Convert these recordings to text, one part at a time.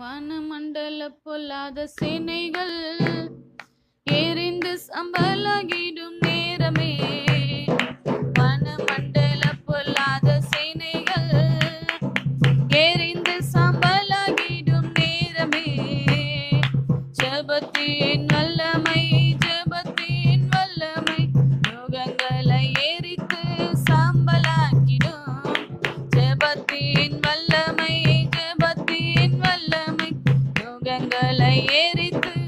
வானமண்டல பொல்லாத சேனைகள் எரிந்து சம்பலாகிடும். யுகங்களை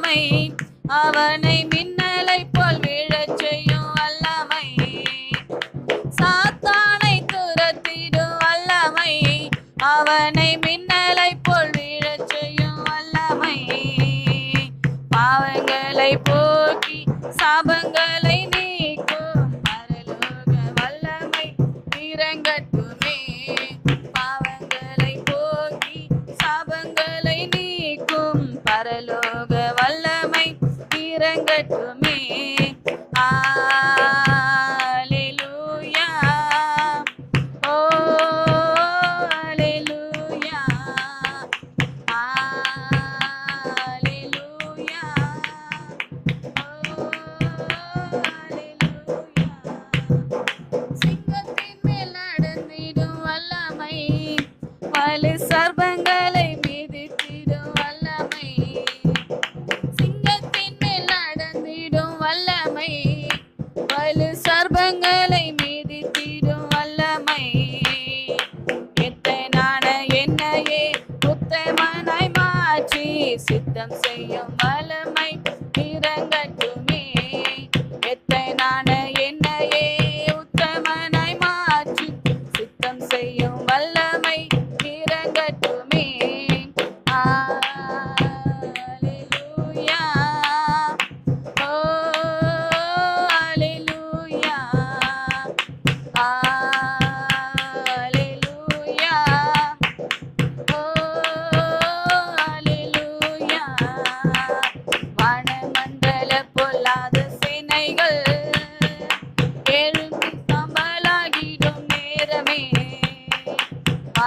வல்லமை. அவனை மின்னலை போல் விழச் செய்யும் வல்லமை. சாத்தானை துரத்திடும் வல்லமை. அவனை மின்னலை போல் விழச் செய்யும் வல்லமை. பாவங்களை போக்கி சாபங்களை வலு மிதித்திடும் வல்லமை. சிங்கத்தின் மேல் நடந்திடும் வல்லமை. வலு சர்பங்களை மிதித்திடும் வல்லமை. எத்தனான என்னையே உத்தமனாய் மாற்றி சித்தம் செய்யும் வல்லமை.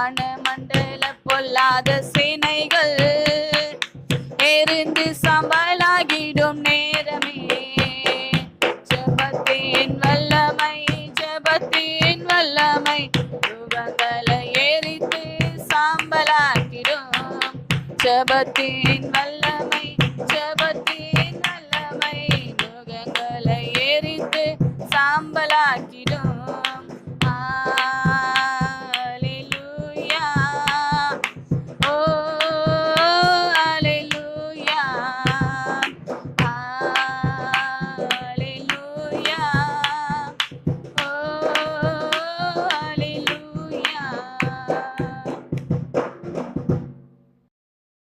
வான மண்டல பொல்லாத சேனைகள். எரிந்து சம்பலாகிடும் நேரமே. ஜபத்தின் வல்லமை ஜபத்தின் வல்லமை. யுகங்களை எரித்து சாம்பலாக்கிடும். ஜபத்தின் வல்ல